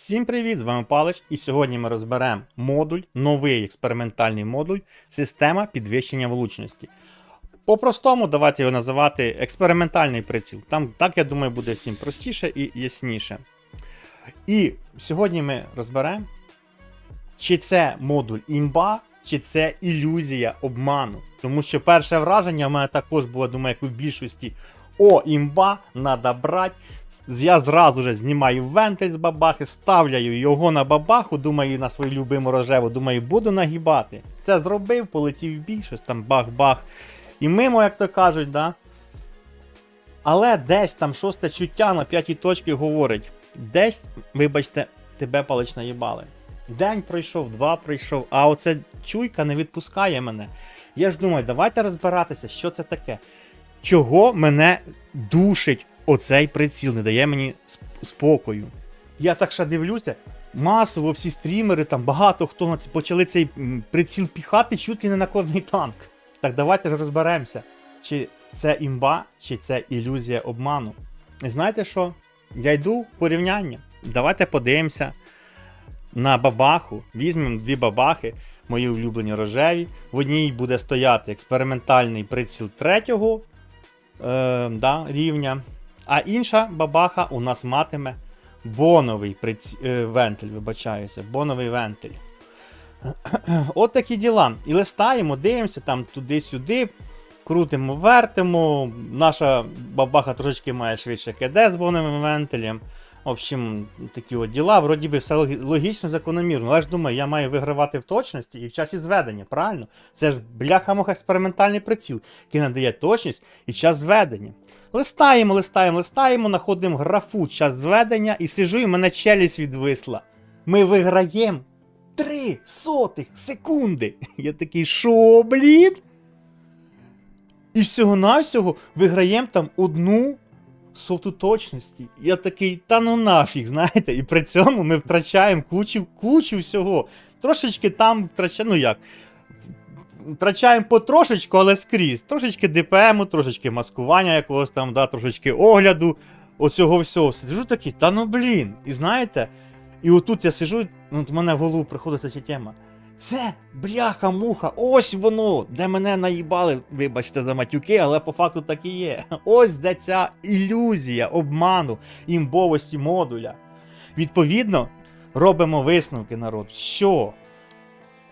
Всім привіт! З вами Палич, і сьогодні ми розберемо модуль, новий експериментальний модуль, система підвищення влучності. По-простому, давайте його називати експериментальний приціл. Там, так, я думаю, буде всім простіше і ясніше. І сьогодні ми розберемо, чи це модуль імба, чи це ілюзія обману. Тому що перше враження в мене також було, думаю, як у більшості. О, імба, надо брати. Я зразу же знімаю вентиль з бабахи, ставляю його на бабаху, думаю, на свою любиму рожеву, думаю, буду нагибати. Це зробив, полетів бій, там бах-бах. І мимо, як то кажуть, да. Але десь там шосте чуття на п'ятій точці говорить: десь, вибачте, тебе палич наїбали. День пройшов, два пройшов, а оце чуйка не відпускає мене. Я ж думаю, давайте розбиратися, що це таке. Чого мене душить оцей приціл, не дає мені спокою. Я так ще дивлюся, масово всі стрімери, там багато хто почали цей приціл піхати чуть ли не на кожний танк. Так давайте ж розберемося, чи це імба, чи це ілюзія обману. І знаєте що? Я йду в порівняння. Давайте подивимося на бабаху. Візьмемо дві бабахи, мої улюблені рожеві. В одній буде стояти експериментальний приціл третього е, да, рівня. А інша бабаха у нас матиме боновий приці... е, вентиль, вибачаюся, боновий вентиль. От такі діла. І листаємо, дивимося там туди-сюди, крутимо, вертимо. Наша бабаха трошечки має швидше КД з боновим вентилем. В общем, такі от діла, вроді би все логі- логічно, закономірно. Але ж думаю, я маю вигравати в точності і в часі зведення, правильно? Це ж бляха-муха експериментальний приціл, який надає точність і час зведення. Листаємо, листаємо, листаємо, знаходимо графу час зведення і сижу, і мене челюсть відвисла. Ми виграємо 3 сотих секунди. Я такий, що, блін? І всього-навсього виграємо там одну соту точності. Я такий, та ну нафіг, знаєте, і при цьому ми втрачаємо кучу, кучу всього. Трошечки там втрачаємо, ну як. Втрачаємо потрошечку, але скрізь. Трошечки ДПМу, трошечки маскування якогось там, да, трошечки огляду, оцього всього. Сиджу такий, та ну блін. І знаєте, і отут я сижу, ну, от мене в голову приходить ця тема. Це бляха-муха, ось воно, де мене наїбали, вибачте за матюки, але по факту так і є. Ось де ця ілюзія обману імбовості модуля. Відповідно, робимо висновки, народ, що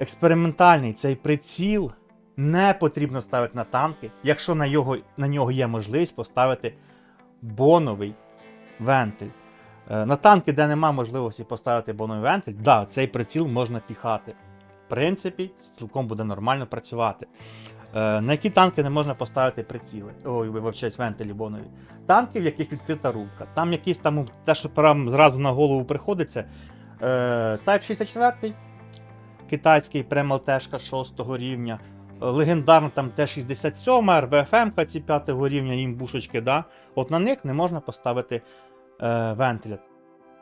експериментальний цей приціл не потрібно ставити на танки, якщо на, його, на нього є можливість поставити боновий вентиль. Е, На танки, де нема можливості поставити боновий вентиль, да, цей приціл можна піхати. Принципі, цілком буде нормально працювати. Е, На які танки не можна поставити приціли? Ой, вибачаюсь, вентилі бонові. Танки, в яких відкрита рубка. Там якісь там те, що прям зразу на голову приходиться. Е, Type 64, китайський премалтешка 6 рівня. Легендарна там Т-67, РБФМ ці 5 рівня, імбушечки, да? От на них не можна поставити е, вентиля.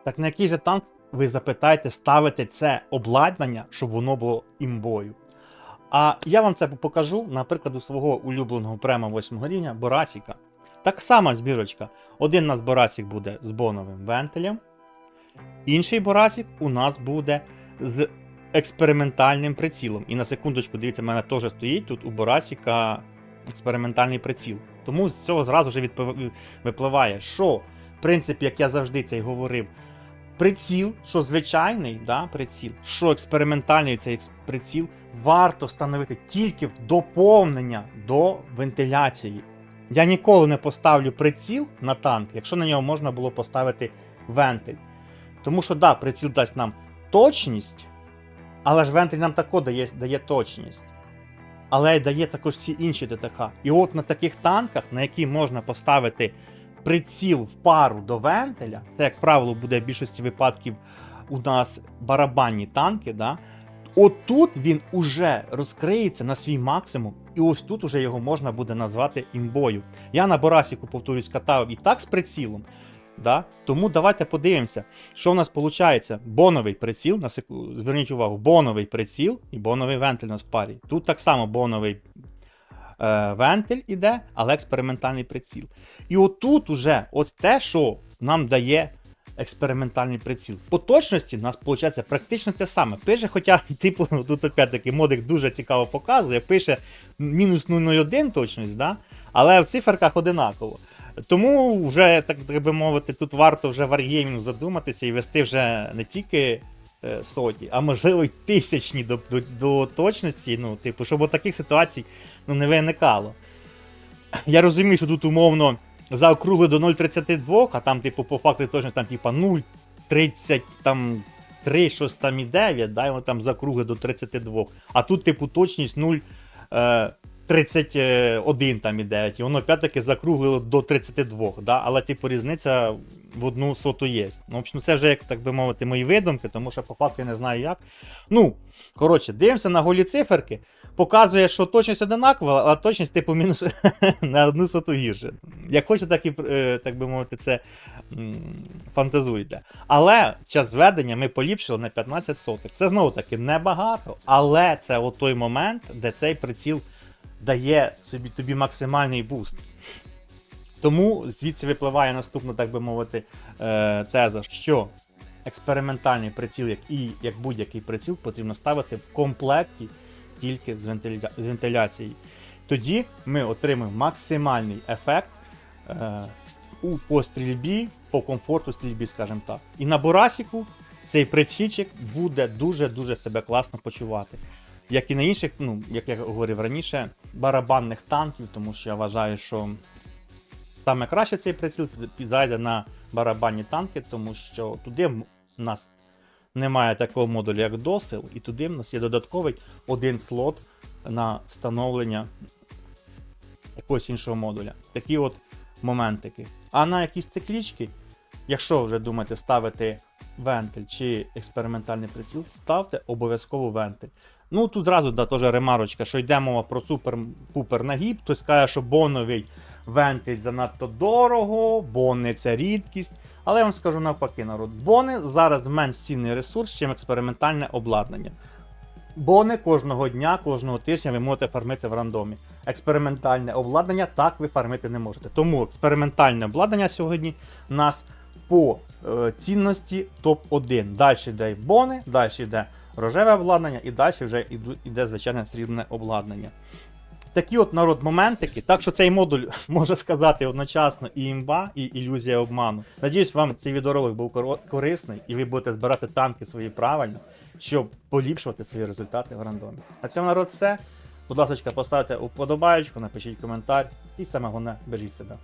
Так на який же танк ви запитаєте ставити це обладнання, щоб воно було імбою? А я вам це покажу, наприклад, у свого улюбленого према 8 рівня Борасіка. Так само збірочка. Один у нас Борасік буде з боновим вентилем, інший Борасік у нас буде з експериментальним прицілом. І на секундочку, дивіться, в мене теж стоїть тут у Борасіка експериментальний приціл. Тому з цього зразу вже відпив- випливає, що, в принципі, як я завжди це й говорив, приціл, що звичайний да, приціл, що експериментальний цей приціл, варто встановити тільки в доповнення до вентиляції. Я ніколи не поставлю приціл на танк, якщо на нього можна було поставити вентиль. Тому що, да, приціл дасть нам точність, але ж вентиль нам також дає, дає точність. Але дає також всі інші ДТХ. І от на таких танках, на які можна поставити приціл в пару до вентиля, це, як правило, буде в більшості випадків у нас барабанні танки. Да? От тут він уже розкриється на свій максимум, і ось тут уже його можна буде назвати імбою. Я на Борасіку, повторюсь, катав і так з прицілом. Да? Тому давайте подивимося, що в нас виходить. Боновий приціл, на секу... зверніть увагу, боновий приціл і боновий вентиль у нас в парі. Тут так само боновий е, вентиль іде, але експериментальний приціл. І отут уже от те, що нам дає експериментальний приціл. По точності у нас виходить практично те саме. Пише, хоча, типу, тут опять-таки модик дуже цікаво показує, пише мінус 0,01 точність, да? але в циферках одинаково. Тому вже, так, би мовити, тут варто вже варгеймінг задуматися і вести вже не тільки соті, а можливо й тисячні до, до, до точності. Ну, типу, щоб таких ситуацій ну, не виникало. Я розумію, що тут умовно заокругли до 0,32, а там, типу, по факту точно там, типа 0,30, там 3, щось там і 9, да, і вони там закругли до 32. А тут, типу, точність 0. Е, 31 там і 9, і воно опять-таки закруглило до 32, да? але типу різниця в одну соту є. Ну, в общем, це вже, як так би мовити, мої видумки, тому що по факту я не знаю як. Ну, коротше, дивимося на голі циферки, показує, що точність одинакова, а точність, типу, мінус на одну соту гірше. Як хочете, так і, е, так би мовити, це фантазуйте. Але час зведення ми поліпшили на 15 сотих. Це знову таки небагато, але це от той момент, де цей приціл дає собі тобі максимальний буст. Тому звідси випливає наступна, так би мовити, е, теза, що експериментальний приціл, як і як будь-який приціл, потрібно ставити в комплекті тільки з, вентиля... з вентиляцією. Тоді ми отримаємо максимальний ефект е, у по стрільбі, по комфорту стрільбі, скажімо так. І на Борасіку цей прицільчик буде дуже-дуже себе класно почувати. Як і на інших, ну, як я говорив раніше, барабанних танків, тому що я вважаю, що саме краще цей приціл підійде на барабанні танки, тому що туди в нас немає такого модулю, як досил, і туди в нас є додатковий один слот на встановлення якогось іншого модуля. Такі от моментики. А на якісь циклічки, якщо вже думаєте ставити вентиль чи експериментальний приціл, ставте обов'язково вентиль. Ну тут зразу да, теж ремарочка, що йде мова про супер-пупер нагіб. Хтось каже, що боновий вентиль занадто дорого, бони це рідкість. Але я вам скажу навпаки, народ, бони зараз менш цінний ресурс, чим експериментальне обладнання. Бони кожного дня, кожного тижня ви можете фармити в рандомі. Експериментальне обладнання так ви фармити не можете. Тому експериментальне обладнання сьогодні у нас по е, цінності топ-1. Далі йде бони, далі йде рожеве обладнання і далі вже йде звичайне срібне обладнання. Такі от народ моментики. Так що цей модуль може сказати одночасно і імба, і ілюзія обману. Надіюсь, вам цей відеоролик був корисний і ви будете збирати танки свої правильно, щоб поліпшувати свої результати в рандомі. На цьому народ все. Будь ласка, поставте уподобаєчку, напишіть коментар і саме головне, бережіть себе.